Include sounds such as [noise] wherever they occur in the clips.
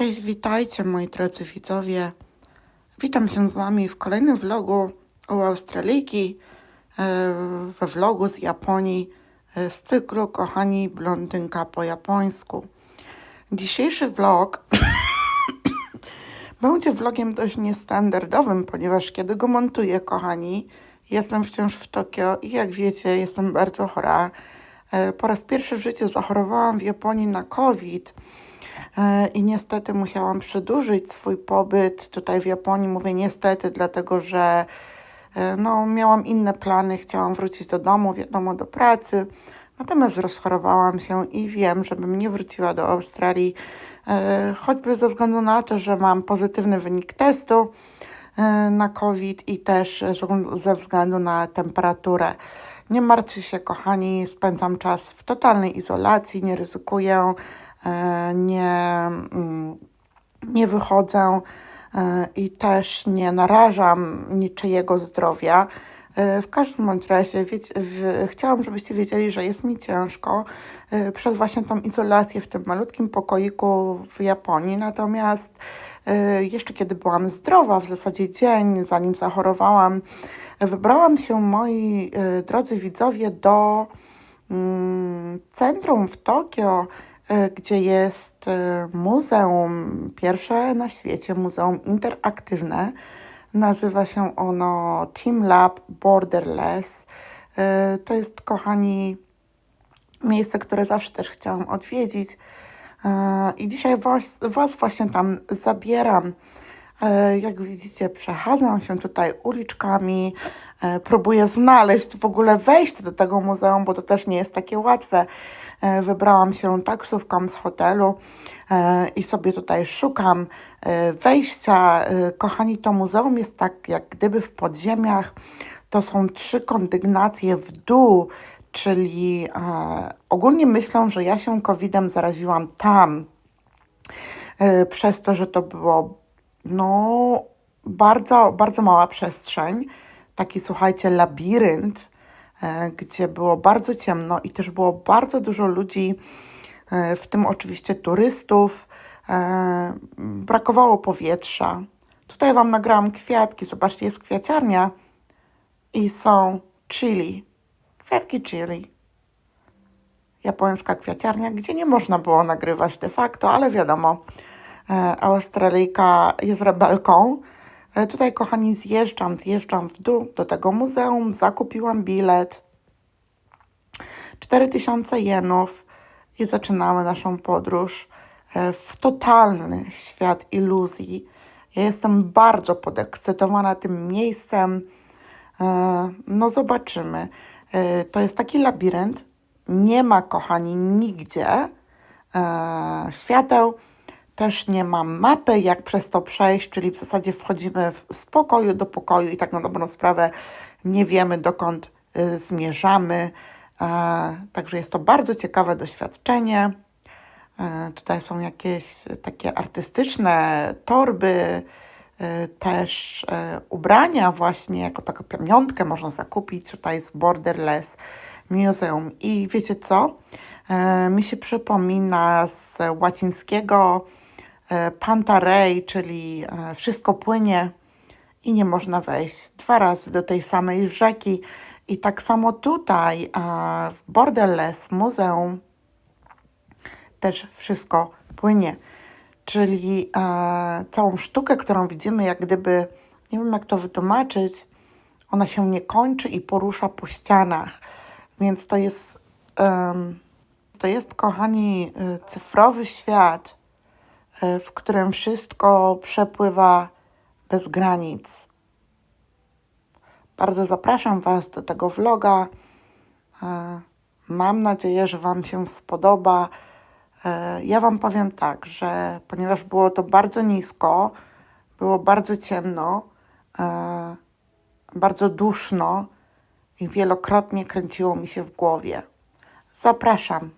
Cześć, witajcie moi drodzy widzowie. Witam się z Wami w kolejnym vlogu u Australijki, e, we vlogu z Japonii, e, z cyklu Kochani Blondynka po japońsku. Dzisiejszy vlog [coughs] będzie vlogiem dość niestandardowym, ponieważ kiedy go montuję, kochani, jestem wciąż w Tokio i jak wiecie, jestem bardzo chora. E, Po raz pierwszy w życiu zachorowałam w Japonii na COVID. E, I niestety musiałam przedłużyć swój pobyt tutaj w Japonii. Mówię niestety, dlatego że e, no, miałam inne plany, chciałam wrócić do domu, wiadomo, do pracy. Natomiast rozchorowałam się i wiem, żebym nie wróciła do Australii, e, choćby ze względu na to, że mam pozytywny wynik testu na COVID i też ze- względu na temperaturę. Nie martwcie się, kochani, spędzam czas w totalnej izolacji, nie ryzykuję, nie, mm, nie wychodzę e, i też nie narażam niczyjego zdrowia. E, W każdym bądź razie chciałam, żebyście wiedzieli, że jest mi ciężko e, przez właśnie tą izolację w tym malutkim pokoiku w Japonii. Natomiast e, jeszcze kiedy byłam zdrowa, w zasadzie dzień zanim zachorowałam, e, wybrałam się, moi e, drodzy widzowie, do mm, centrum w Tokio, e, gdzie jest e, muzeum, pierwsze na świecie muzeum interaktywne. Nazywa się ono Team Lab Borderless. E, To jest, kochani, miejsce, które zawsze też chciałam odwiedzić. E, I dzisiaj was, was właśnie tam zabieram. E, Jak widzicie, przechadzam się tutaj uliczkami, e, próbuję znaleźć w ogóle wejście do tego muzeum, bo to też nie jest takie łatwe. E, Wybrałam się taksówką z hotelu e, i sobie tutaj szukam e, wejścia. Kochani, to muzeum jest tak jak gdyby w podziemiach. To są trzy kondygnacje w dół, czyli ogólnie myślą, że ja się COVID-em zaraziłam tam, przez to, że to było no, bardzo, bardzo mała przestrzeń, taki słuchajcie, labirynt, gdzie było bardzo ciemno i też było bardzo dużo ludzi, e, w tym oczywiście turystów. E, brakowało powietrza. Tutaj Wam nagrałam kwiatki, zobaczcie, jest kwiaciarnia i są chili, kwiatki chili japońska kwiaciarnia, gdzie nie można było nagrywać de facto, ale wiadomo, e, Australijka jest rebelką. E, Tutaj, kochani, zjeżdżam, zjeżdżam w dół do tego muzeum, zakupiłam bilet. 4000 jenów i zaczynamy naszą podróż e, w totalny świat iluzji. Ja jestem bardzo podekscytowana tym miejscem. E, No, zobaczymy. To jest taki labirynt. Nie ma, kochani, nigdzie świateł. Też nie ma mapy, jak przez to przejść, czyli w zasadzie wchodzimy z pokoju do pokoju i tak na dobrą sprawę nie wiemy, dokąd y, zmierzamy. E, także jest to bardzo ciekawe doświadczenie. E, Tutaj są jakieś takie artystyczne torby, e, też e, ubrania właśnie, jako taką pamiątkę można zakupić. Tutaj jest Borderless Museum. I wiecie co? Mi się przypomina z łacińskiego e, Pantarei, czyli e, wszystko płynie i nie można wejść dwa razy do tej samej rzeki. I tak samo tutaj e, w Borderless Muzeum też wszystko płynie. Czyli całą sztukę, którą widzimy, jak gdyby, nie wiem jak to wytłumaczyć, ona się nie kończy i porusza po ścianach. Więc to jest, to jest kochani, cyfrowy świat, w którym wszystko przepływa bez granic. Bardzo zapraszam Was do tego vloga. E, Mam nadzieję, że Wam się spodoba. E, Ja Wam powiem tak, że ponieważ było to bardzo nisko, było bardzo ciemno, e, bardzo duszno i wielokrotnie kręciło mi się w głowie. Zapraszam.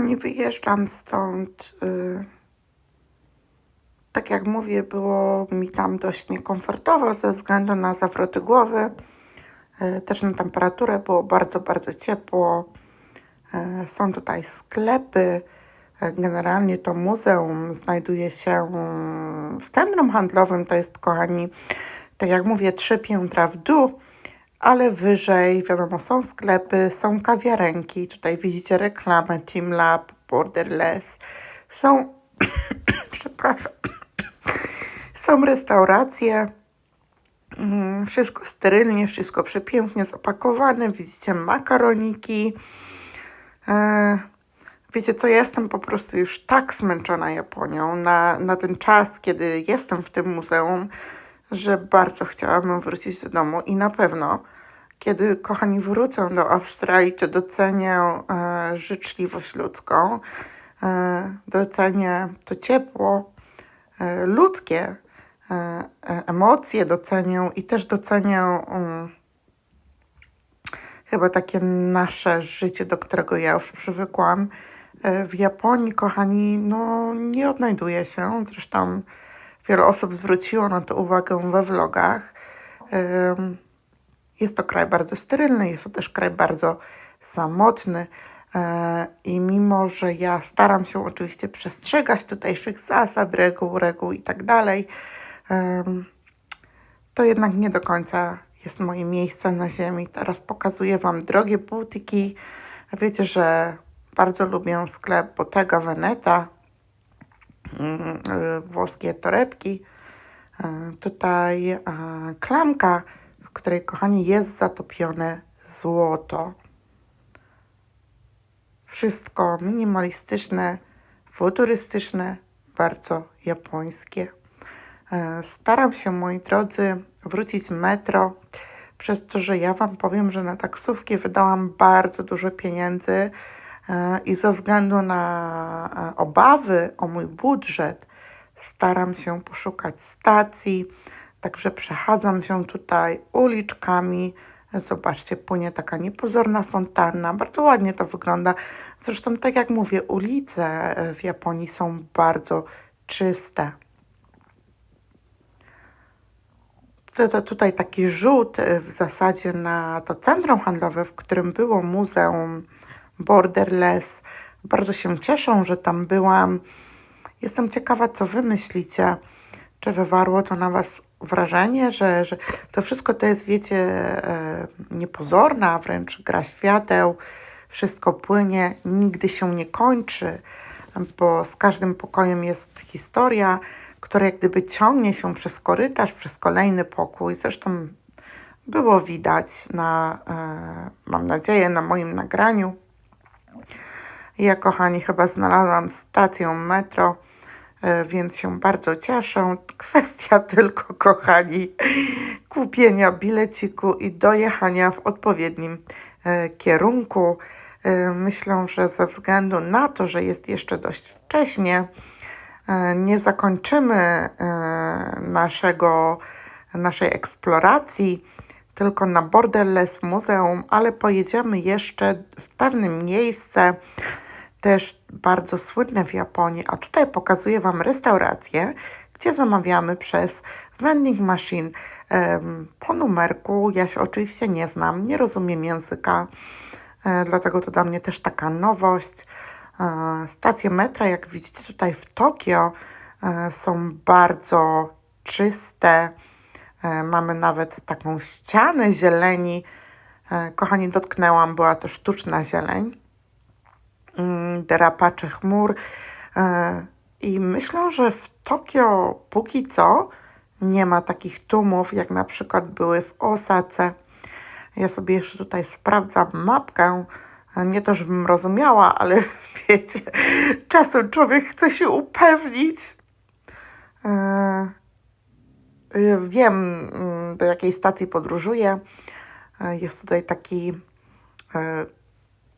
Kochani, wyjeżdżam stąd. y, Tak jak mówię, było mi tam dość niekomfortowo ze względu na zawroty głowy. y, Też na temperaturę było bardzo, bardzo ciepło. Y, Są tutaj sklepy. Generalnie to muzeum znajduje się w centrum handlowym. To jest, kochani, tak jak mówię, trzy piętra w dół, ale wyżej, wiadomo, są sklepy, są kawiarenki. Tutaj widzicie reklamę Team Lab, Borderless. Są, [coughs] przepraszam, [coughs] są restauracje. Mm, Wszystko sterylnie, wszystko przepięknie zapakowane. Widzicie makaroniki. E, Wiecie co, ja jestem po prostu już tak zmęczona Japonią na, na ten czas, kiedy jestem w tym muzeum, że bardzo chciałabym wrócić do domu i na pewno, kiedy kochani wrócę do Australii, to docenię e, życzliwość ludzką, e, docenię to ciepło e, ludzkie, e, e, emocje docenię i też docenię um, chyba takie nasze życie, do którego ja już przywykłam. E, W Japonii, kochani, no nie odnajduje się. Zresztą wiele osób zwróciło na to uwagę we vlogach. Jest to kraj bardzo sterylny, jest to też kraj bardzo samotny. E, I mimo, że ja staram się oczywiście przestrzegać tutejszych zasad, reguł, reguł i tak dalej, to jednak nie do końca jest moje miejsce na ziemi. Teraz pokazuję Wam drogie butyki. Wiecie, że bardzo lubię sklep Bottega Veneta, włoskie torebki. Y, Tutaj e, klamka, w której, kochani, jest zatopione złoto. Wszystko minimalistyczne, futurystyczne, bardzo japońskie. E, Staram się, moi drodzy, wrócić metro, przez to, że ja Wam powiem, że na taksówki wydałam bardzo dużo pieniędzy e, i ze względu na e, obawy o mój budżet staram się poszukać stacji, także przechadzam się tutaj uliczkami. Zobaczcie, płynie taka niepozorna fontanna, bardzo ładnie to wygląda. Zresztą, tak jak mówię, ulice e, w Japonii są bardzo czyste. Tutaj taki rzut w zasadzie na to centrum handlowe, w którym było muzeum Borderless. Bardzo się cieszę, że tam byłam. Jestem ciekawa, co wy myślicie. Czy wywarło to na was wrażenie, że, że to wszystko to jest, wiecie, e, niepozorna, wręcz gra świateł, wszystko płynie, nigdy się nie kończy, bo z każdym pokojem jest historia, która jak gdyby ciągnie się przez korytarz, przez kolejny pokój. Zresztą było widać na, e, mam nadzieję, na moim nagraniu. Ja, kochani, chyba znalazłam stację metro, e, więc się bardzo cieszę. Kwestia [laughs] tylko, kochani, kupienia bileciku i dojechania w odpowiednim e, kierunku. E, Myślę, że ze względu na to, że jest jeszcze dość wcześnie, nie zakończymy naszego, naszej eksploracji tylko na Borderless Muzeum, ale pojedziemy jeszcze w pewne miejsce, też bardzo słynne w Japonii, a tutaj pokazuję Wam restaurację, gdzie zamawiamy przez vending machine po numerku. Ja się oczywiście nie znam, nie rozumiem języka, e, dlatego to dla mnie też taka nowość. E, Stacje metra, jak widzicie tutaj w Tokio, e, są bardzo czyste. E, Mamy nawet taką ścianę zieleni. E, Kochani, dotknęłam, była to sztuczna zieleń mm, drapacze chmur. E, I myślę, że w Tokio póki co nie ma takich tłumów, jak na przykład były w Osace. Ja sobie jeszcze tutaj sprawdzam mapkę. Nie to, żebym rozumiała, ale [laughs] wiecie, czasem człowiek chce się upewnić. Y, Wiem, mm, do jakiej stacji podróżuję. E, Jest tutaj taki e,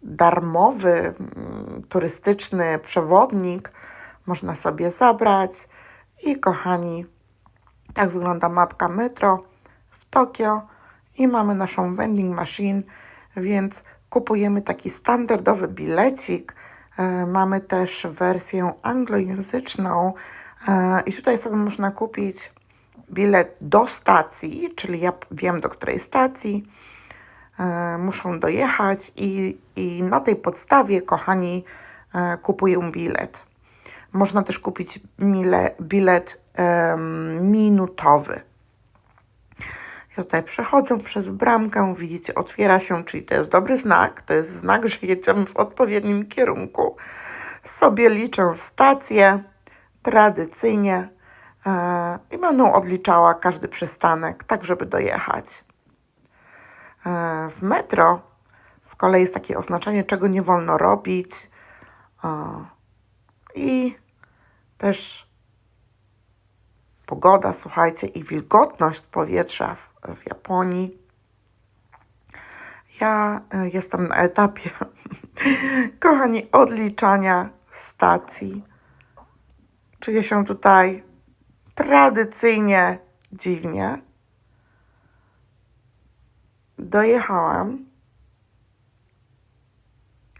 darmowy, mm, turystyczny przewodnik. Można sobie zabrać. I kochani, tak wygląda mapka metro w Tokio. I mamy naszą vending machine, więc kupujemy taki standardowy bilecik Mamy też wersję anglojęzyczną i tutaj sobie można kupić bilet do stacji, czyli ja wiem do której stacji e, muszą dojechać i, i na tej podstawie, kochani, e, kupuję bilet. Można też kupić mile, bilet minutowy. Ja tutaj przechodzę przez bramkę, widzicie, otwiera się, czyli to jest dobry znak. To jest znak, że jedziemy w odpowiednim kierunku. Sobie liczę stację tradycyjnie i będę odliczała każdy przystanek, tak żeby dojechać. E, w metro z kolei jest takie oznaczenie, czego nie wolno robić. E, I też pogoda, słuchajcie, i wilgotność powietrza w, w Japonii. Ja e, jestem na etapie, [laughs] kochani, odliczania stacji. Czuję się tutaj tradycyjnie dziwnie. Dojechałam,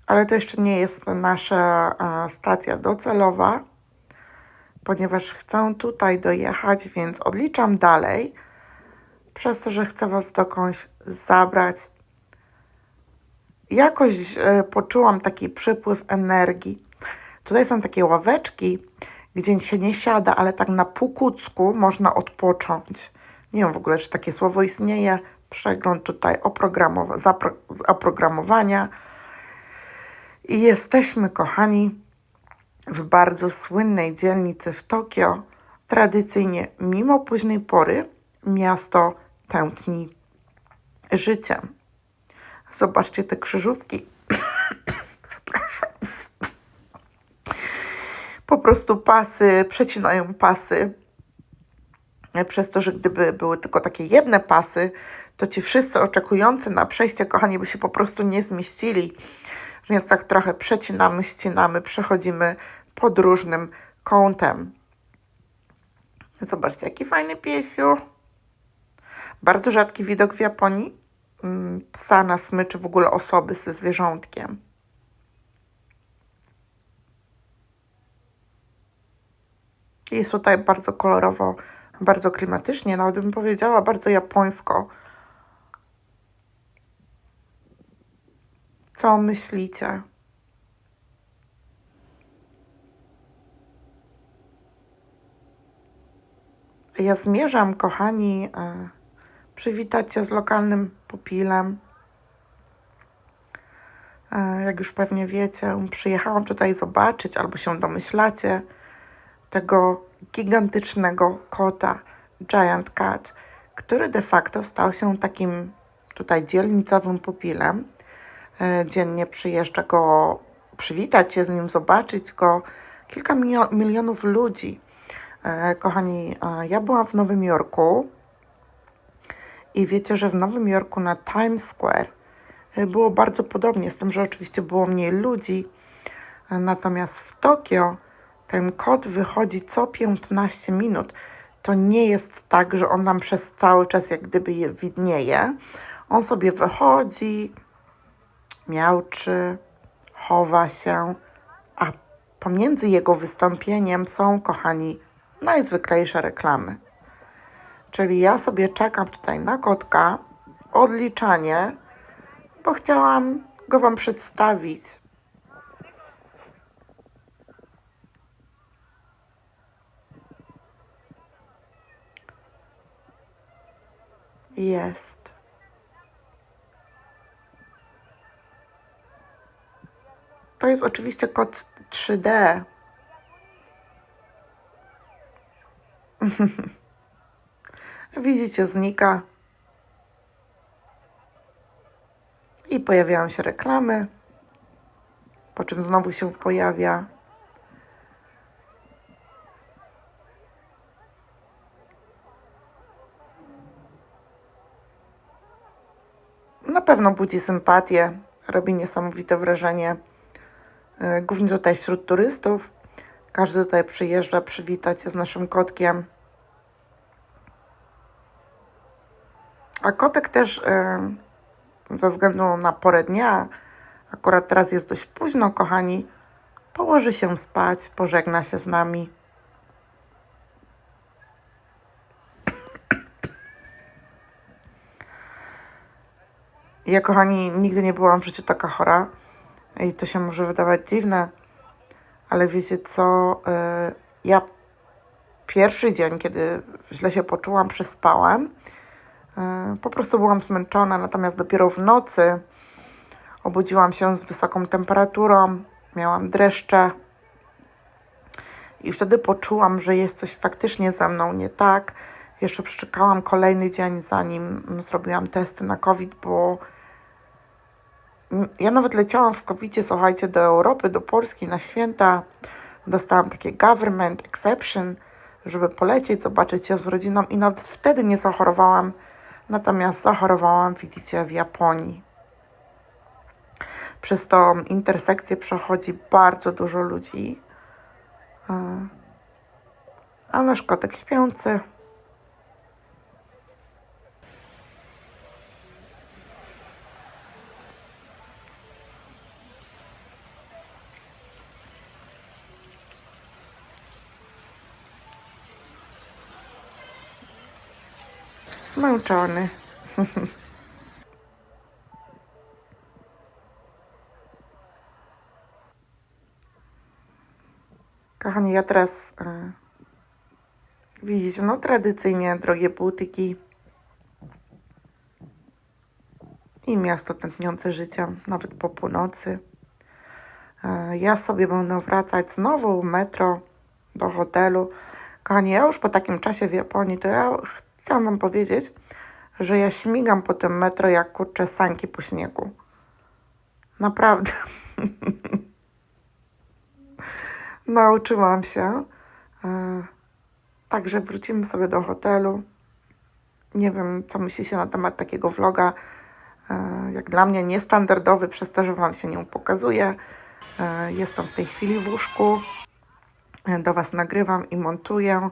ale to jeszcze nie jest nasza e, stacja docelowa ponieważ chcę tutaj dojechać, więc odliczam dalej, przez to, że chcę Was dokądś zabrać. Jakoś e, poczułam taki przypływ energii. Tutaj są takie ławeczki, gdzie się nie siada, ale tak na półkucku można odpocząć. Nie wiem w ogóle, czy takie słowo istnieje. Przegląd tutaj oprogramowa- zapro- oprogramowania. I jesteśmy, kochani, w bardzo słynnej dzielnicy w Tokio, tradycyjnie, mimo późnej pory, miasto tętni życiem. Zobaczcie te krzyżówki. Przepraszam. Po prostu pasy, przecinają pasy. Przez to, że gdyby były tylko takie jedne pasy, to ci wszyscy oczekujący na przejście, kochani, by się po prostu nie zmieścili. Więc tak trochę przecinamy, ścinamy, przechodzimy pod różnym kątem. Zobaczcie, jaki fajny piesiu. Bardzo rzadki widok w Japonii. Mm, Psa na smyczy, w ogóle osoby ze zwierzątkiem. Jest tutaj bardzo kolorowo, bardzo klimatycznie, nawet bym powiedziała bardzo japońsko. Co myślicie? Ja zmierzam, kochani, e, przywitać się z lokalnym pupilem. E, Jak już pewnie wiecie, przyjechałam tutaj zobaczyć, albo się domyślacie, tego gigantycznego kota, Giant Cat, który de facto stał się takim tutaj dzielnicowym pupilem. E, Dziennie przyjeżdża go przywitać się z nim, zobaczyć go kilka milio- milionów ludzi. E, Kochani, e, ja byłam w Nowym Jorku i wiecie, że w Nowym Jorku na Times Square było bardzo podobnie, z tym, że oczywiście było mniej ludzi. Natomiast w Tokio ten kot wychodzi co 15 minut. To nie jest tak, że on nam przez cały czas jak gdyby je widnieje. On sobie wychodzi, miauczy, chowa się, a pomiędzy jego wystąpieniem są, kochani, najzwyklejsze reklamy. Czyli ja sobie czekam tutaj na kotka, odliczanie, bo chciałam go Wam przedstawić. Jest. To jest oczywiście kod 3D. [laughs] Widzicie, znika. I pojawiają się reklamy, po czym znowu się pojawia. Na pewno budzi sympatię, robi niesamowite wrażenie, e, głównie tutaj wśród turystów. Każdy tutaj przyjeżdża przywitać się z naszym kotkiem. A kotek też e, ze względu na porę dnia, akurat teraz jest dość późno, kochani, położy się spać, pożegna się z nami. Ja, kochani, nigdy nie byłam w życiu taka chora i to się może wydawać dziwne, ale wiecie co? y, Ja pierwszy dzień, kiedy źle się poczułam, przespałam. y, Po prostu byłam zmęczona, natomiast dopiero w nocy obudziłam się z wysoką temperaturą, miałam dreszcze i wtedy poczułam, że jest coś faktycznie ze mną nie tak. Jeszcze przeczekałam kolejny dzień, zanim zrobiłam testy na COVID, bo ja nawet leciałam w covid słuchajcie, do Europy, do Polski na święta. Dostałam takie government exception, żeby polecieć, zobaczyć się z rodziną i nawet wtedy nie zachorowałam. Natomiast zachorowałam, widzicie, w Japonii. Przez tą intersekcję przechodzi bardzo dużo ludzi. E, A nasz kotek śpiący. Zmęczony. [laughs] Kochani, ja teraz e, widzicie, no tradycyjnie drogie butyki i miasto tętniące życiem, nawet po północy. E, ja sobie będę wracać znowu metro do hotelu. Kochani, ja już po takim czasie w Japonii, to ja chciałam wam powiedzieć, że ja śmigam po tym metro jak kurczę sanki po śniegu. Naprawdę. [laughs] Nauczyłam się. E, Także wrócimy sobie do hotelu. Nie wiem, co myślicie na temat takiego vloga. E, Jak dla mnie niestandardowy, przez to, że Wam się nie pokazuje. E, Jestem w tej chwili w łóżku. Do Was nagrywam i montuję.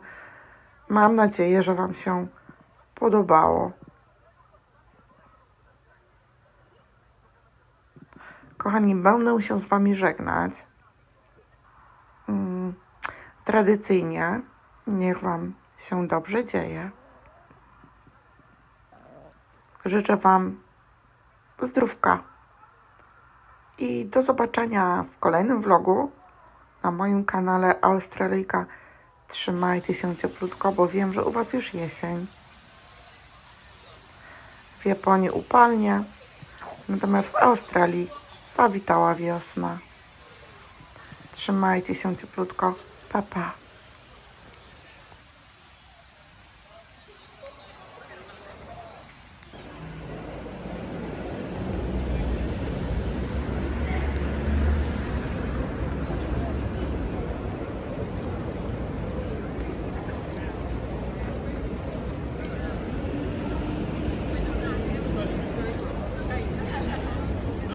Mam nadzieję, że Wam się podobało. Kochani, będę się z Wami żegnać. Mm, Tradycyjnie, niech Wam się dobrze dzieje. Życzę Wam zdrówka. I do zobaczenia w kolejnym vlogu na moim kanale Australijka. Trzymajcie się cieplutko, bo wiem, że u Was już jesień. W Japonii upalnie, natomiast w Australii zawitała wiosna. Trzymajcie się cieplutko. Pa, pa.